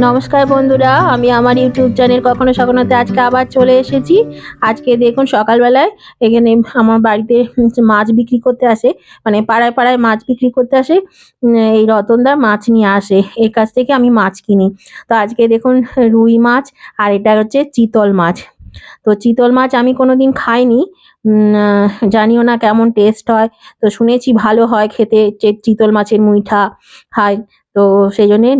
নমস্কার বন্ধুরা আমি আমার ইউটিউব চ্যানেল কখনো সখনোতে আজকে আবার চলে এসেছি। আজকে দেখুন সকালবেলায় এখানে আমার বাড়িতে মাছ বিক্রি করতে আসে মানে পাড়ায় পাড়ায় মাছ বিক্রি করতে আসে এই রতনদা মাছ নিয়ে আসে এর কাছ থেকে আমি মাছ কিনি। তো আজকে দেখুন রুই মাছ আর এটা হচ্ছে চিতল মাছ। তো চিতল মাছ আমি কোনোদিন খাইনি উম, জানিও না কেমন টেস্ট হয়। তো শুনেছি ভালো হয় খেতে চিতল মাছের মুইঠা খায় তো সেই জন্যে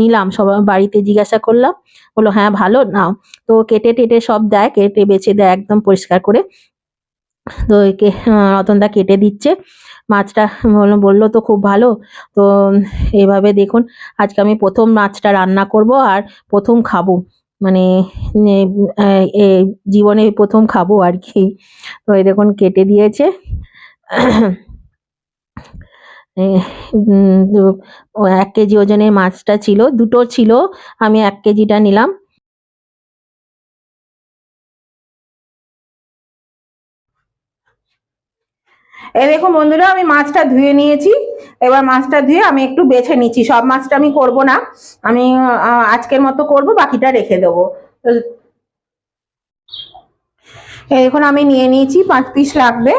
নিলাম সবার বাড়িতে জিজ্ঞাসা করলাম, বলল হ্যাঁ ভালো, নাও। তো কেটে টেটে সব দেয়, কেটে বেছে দেয়, একদম পরিষ্কার করে। তো রতনদা কেটে দিচ্ছে। মাছটা বলল তো খুব ভালো। তো এভাবে দেখুন, আজকে আমি প্রথম মাছটা রান্না করব আর প্রথম খাব। মানে জীবনে প্রথম খাব আর কি। তো এই দেখুন, কেটে দিয়েছে। এক কেজি ওজনের মাছটা ছিল দুটো ছিল, আমি এক কেজিটা নিলাম। এই দেখো বন্ধুরা, আমি মাছটা ধুয়ে নিয়েছি। এবার মাছটা ধুয়ে আমি একটু বেছে নিচ্ছি। সব মাছটা আমি করব না। আমি আজকের মতো করব, বাকিটা রেখে দেবো। এখন আমি নিয়ে নিয়েছি, পাঁচ পিস লাগবে।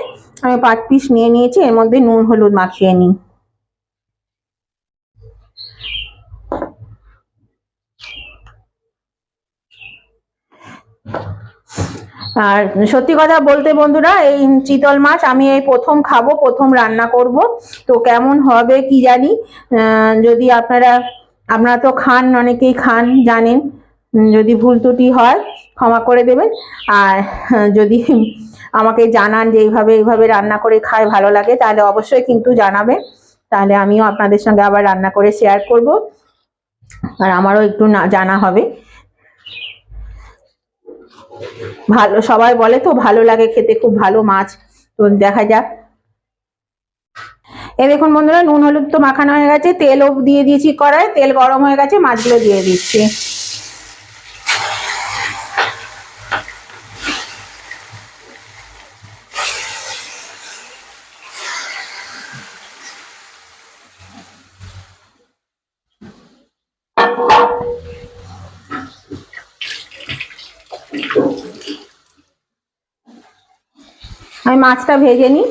আমি পাঁচ পিস নিয়ে নিয়েছি, এর মধ্যে নুন, হলুদ মাখিয়ে নিই। আর সত্যি কথা বলতে বন্ধুরা, এই চিতল মাছ আমি এই প্রথম খাব, প্রথম রান্না করব। তো কেমন হবে কি জানি যদি আপনারা আপনারা তো খান, অনেকেই খান, জানেন যদি ভুল ত্রুটি হয়, ক্ষমা করে দেবেন। আর যদি আমাকে জানান যে এইভাবে এইভাবে রান্না করে খায়, ভালো লাগে, তাহলে অবশ্যই কিন্তু জানাবেন। তাহলে আমিও আপনাদের সঙ্গে আবার রান্না করে শেয়ার করব। আর আমারও একটু না, জানা হবে। ভালো, সবাই বলে তো ভালো লাগে খেতে, খুব ভালো মাছ। তো দেখা যাক। এ দেখুন বন্ধুরা, নুন, হলুদ তো মাখানো হয়ে গেছে, তেলও দিয়ে দিয়েছি কড়াই তেল গরম হয়ে গেছে, মাছগুলো দিয়ে দিচ্ছি। মাছটা ভেজে নিই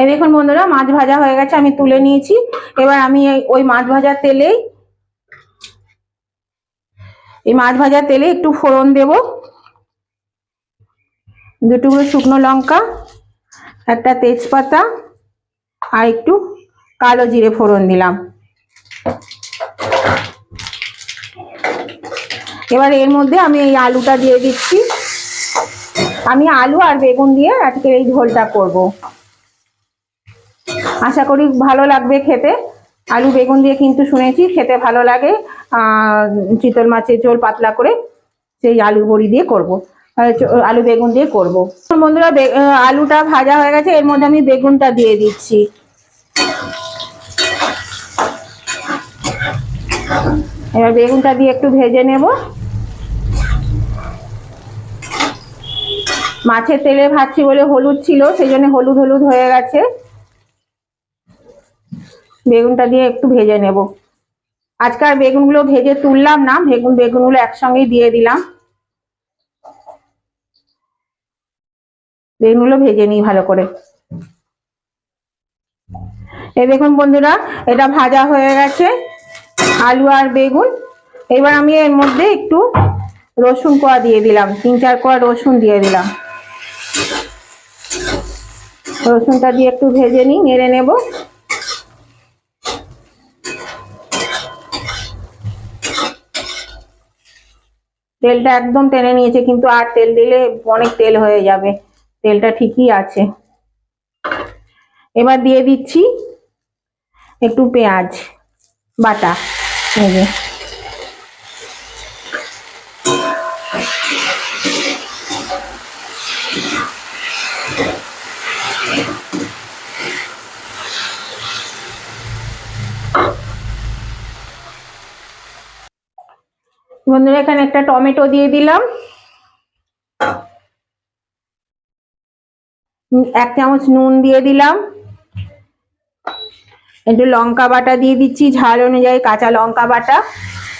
এই দেখুন বন্ধুরা, মাছ ভাজা হয়ে গেছে, আমি তুলে নিয়েছি। এবার আমি ওই মাছ ভাজার তেলেই, এই মাছ ভাজার তেলে একটু ফোড়ন দেব। দুটুকরো শুকনো লঙ্কা, একটা তেজপাতা, আর একটু কালো জিরে ফোড়ন দিলাম। এবার এর মধ্যে আমি এই আলুটা দিয়ে দিচ্ছি। আমি আলু আর বেগুন দিয়ে আজকে এই ঝোলটা করব। আশা করি ভালো লাগবে খেতে। আলু বেগুন দিয়ে কিন্তু শুনেছি খেতে ভালো লাগে। চিতল মাছের ঝোল পাতলা করে সেই আলু বড়ি দিয়ে করব। আলু বেগুন দিয়ে করব। বন্ধুরা আলুটা ভাজা হয়ে গেছে। এর মধ্যে আমি বেগুনটা দিয়ে দিচ্ছি। এবার বেগুনটা দিয়ে একটু ভেজে নেব। মাছের তেলে ভাজছি বলে হলুদ ছিল, সেই জন্য হলুদ হলুদ হয়ে গেছে। বেগুনটা দিয়ে একটু ভেজে নেব। আজকাল বেগুনগুলো ভেজে তুললাম না বেগুন বেগুনগুলো একসঙ্গেই দিয়ে দিলাম। বেগুনগুলো ভেজে নিই ভালো করে। এই দেখুন বন্ধুরা, এটা ভাজা হয়ে গেছে, আলু আর বেগুন। এবার আমি এর মধ্যে একটু রসুন কোয়া দিয়ে দিলাম, তিন চার কোয়া রসুন দিয়ে দিলাম। রসুনটা দিয়ে একটু ভেজে নিই, নেড়ে নেব। তেলটা একদম টেনে নিয়েছে, কিন্তু আর তেল দিলে অনেক তেল হয়ে যাবে। তেলটা ঠিকই আছে। এবার দিয়ে দিচ্ছি একটু পেঁয়াজ বাটা। বন্ধুরা, এখানে একটা টমেটো দিয়ে দিলাম। এক চামচ নুন দিয়ে দিলাম। একটু লঙ্কা বাটা দিয়ে দিচ্ছি। ঝাল অনুযায়ী কাঁচা লঙ্কা বাটা।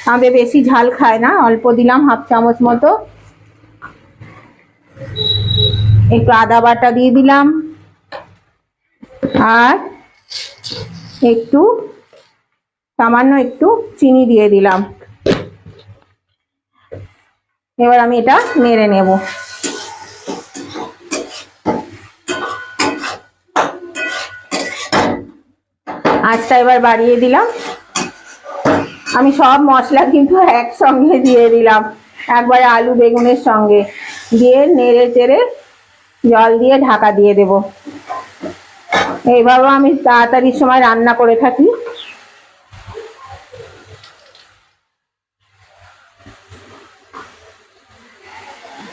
আমাদের বেশি ঝাল খায় না, অল্প দিলাম হাফ চামচ মতো। একটু আদা বাটা দিয়ে দিলাম। আর একটু সামান্য একটু চিনি দিয়ে দিলাম। এবার আমি এটা নেড়ে নেব। আঁচটা এবার বাড়িয়ে দিলাম। আমি সব মশলা কিন্তু একসঙ্গে দিয়ে দিলাম। একবারে আলু বেগুনের সঙ্গে। দিয়ে নেড়ে চেড়ে জল দিয়ে ঢাকা দিয়ে দেব। এইভাবে আমি তাড়াতাড়ির সময় রান্না করে থাকি।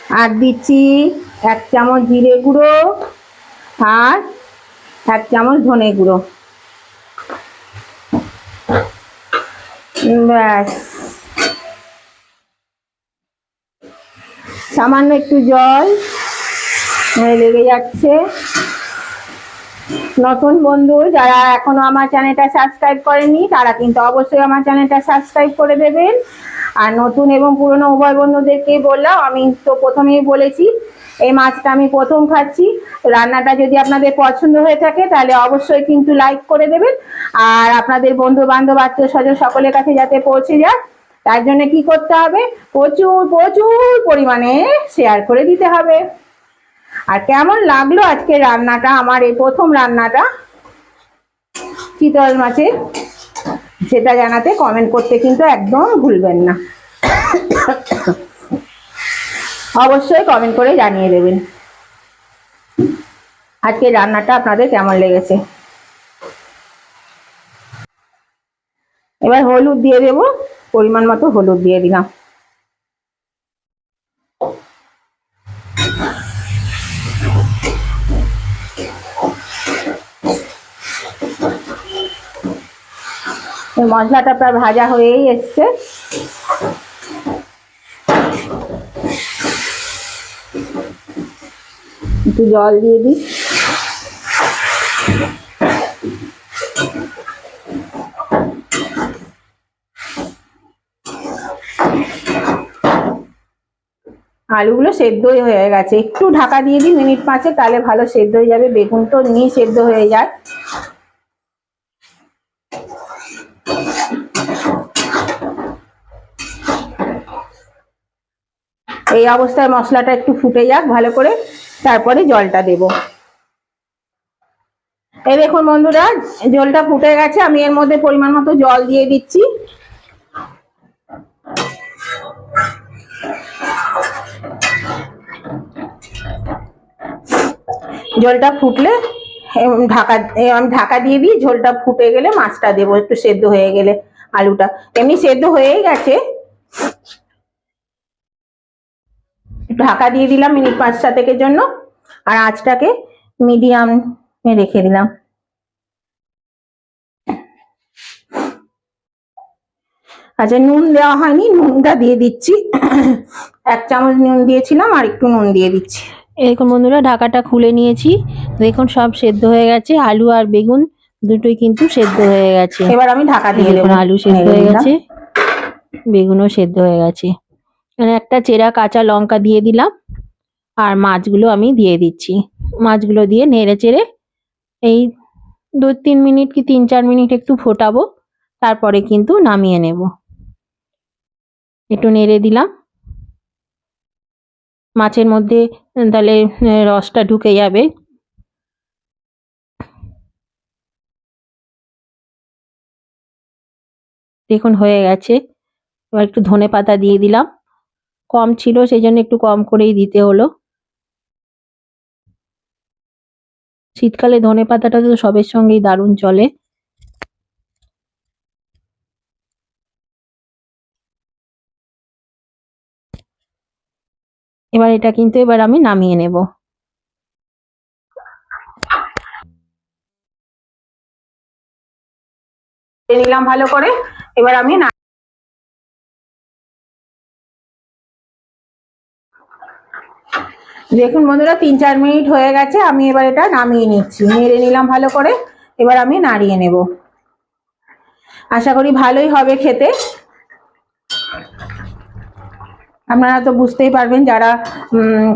আর দিচ্ছি এক চামচ জিরে গুঁড়ো আর এক চামচ ধনে গুঁড়ো। ব্যাস। সামান্য একটু জল। লেগে যাচ্ছে। নতুন বন্ধু যারা এখনও আমার চ্যানেলটা সাবস্ক্রাইব করেনি, তারা কিন্তু অবশ্যই আমার চ্যানেলটা সাবস্ক্রাইব করে দেবেন। আর নতুন এবং পুরনো উভয় বন্ধুদেরকে বললাম, আমি তো প্রথমেই বলেছি, এই মাছটা আমি প্রথম খাচ্ছি। রান্নাটা যদি আপনাদের পছন্দ হয়ে থাকে, তাহলে অবশ্যই কিন্তু লাইক করে দেবেন। আর আপনাদের বন্ধু বান্ধব আত্মীয় স্বজন সকলের কাছে যাতে পৌঁছে যায়, তার জন্য কি করতে হবে? প্রচুর প্রচুর পরিমাণে শেয়ার করে দিতে হবে। আর কেমন লাগল আজকে রান্নাটা, আমার এই প্রথম রান্নাটা? চিতল মাছের সেটা জানাতে কমেন্ট করতে কিন্তু একদম ভুলবেন না। অবশ্যই কমেন্ট করে জানিয়ে দেবেন। আজকে রান্নাটা আপনাদের কেমন লেগেছে? এবার হলুদ দিয়ে দেব, পরিমাণ মতো হলুদ দিয়ে দিলাম। মশলাটা প্রায় ভাজা হয়েই এসছে। একটু জল দিয়ে দিই। আলুগুলো সেদ্ধই হয়ে গেছে। একটু ঢাকা দিয়ে দিই, মিনিট পাঁচে তাহলে ভালো সেদ্ধ হয়ে যাবে। বেগুন তো নিয়ে সেদ্ধ হয়ে যায়। এই অবস্থায় মশলাটা একটু ফুটে যাক, ভালো করে তারপরে জলটা দেব। এই দেখুন বন্ধুরা, জলটা ফুটে গেছে, আমি এর মধ্যে পরিমাণ মতো জল দিয়ে দিচ্ছি। জলটা ফুটলে ঢাকা আমি ঢাকা দিয়ে দিই, ঝোলটা ফুটে গেলে মাছটা দেবো, একটু সেদ্ধ হয়ে গেলে আলুটা। এমনি সেদ্ধ হয়েই গেছে একটু ঢাকা দিয়ে দিলাম মিনিট পাঁচ সাতেকের জন্য। আর আঁচটাকে মিডিয়াম রেখে দিলাম। আচ্ছা নুন দেওয়া হয়নি নুনটা দিয়ে দিচ্ছি। এক চামচ নুন দিয়েছিলাম আর একটু নুন দিয়ে দিচ্ছি। এরকম বন্ধুরা ঢাকাটা খুলে নিয়েছি। দেখুন সব সেদ্ধ হয়ে গেছে। আলু আর বেগুন দুটোই কিন্তু সেদ্ধ হয়ে গেছে। এবার আমি ঢাকা দিয়ে দেবো। আলু সেদ্ধ হয়ে গেছে। বেগুনও সেদ্ধ হয়ে গেছে। একটা চেরা কাঁচা লঙ্কা দিয়ে দিলাম আর মাছগুলো আমি দিয়ে দিচ্ছি। মাছগুলো দিয়ে নেড়ে চেড়ে এই দু তিন মিনিট কি তিন চার মিনিট একটু ফোটাবো, তারপরে কিন্তু নামিয়ে নেব। একটু নেড়ে দিলাম। মাছের মধ্যে তাহলে রসটা ঢুকে যাবে। দেখুন হয়ে গেছে। এবার একটু ধনে পাতা দিয়ে দিলাম। কম ছিল, সেই জন্য একটু কম করেই দিতে হলো। শীতকালে ধনে পাতাটা তো সবের সঙ্গেই দারুণ চলে। এবার এটা কিন্তু এবার আমি নামিয়ে নেব। নিলাম ভালো করে, এবার আমি দেখুন বন্ধুরা, তিন চার মিনিট হয়ে গেছে, আমি এবার এটা নামিয়ে নিচ্ছি। নেড়ে নিলাম ভালো করে, এবার আমি নাড়িয়ে নেব। আশা করি ভালোই হবে খেতে। আপনারা তো বুঝতেই পারবেন, যারা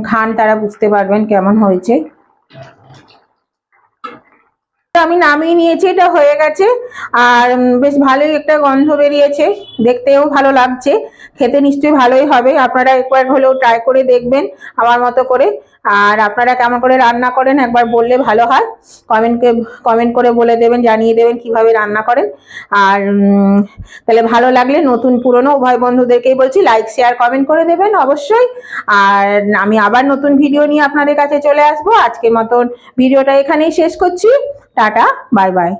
খান তারা বুঝতে পারবেন কেমন হয়েছে। আমি নামিয়ে নিয়েছি, এটা হয়ে গেছে। আর বেশ ভালোই একটা গন্ধ বেরিয়েছে। দেখতেও ভালো লাগছে। খেতে নিশ্চয়ই ভালোই হবে। আপনারা একবার হলেও ট্রাই করে দেখবেন আমার মতো করে। আর আপনারা কেমন করে রান্না করেন একবার বললে ভালো হয়। কমেন্টকে কমেন্ট করে বলে দেবেন, জানিয়ে দেবেন কীভাবে রান্না করেন। আর তাহলে ভালো লাগলে নতুন পুরনো উভয় বন্ধুদেরকেই বলছি লাইক শেয়ার কমেন্ট করে দেবেন অবশ্যই। আর, আমি আবার নতুন ভিডিও নিয়ে আপনাদের কাছে চলে আসব। আজকের মতন ভিডিওটা এখানেই শেষ করছি। Tata bye bye.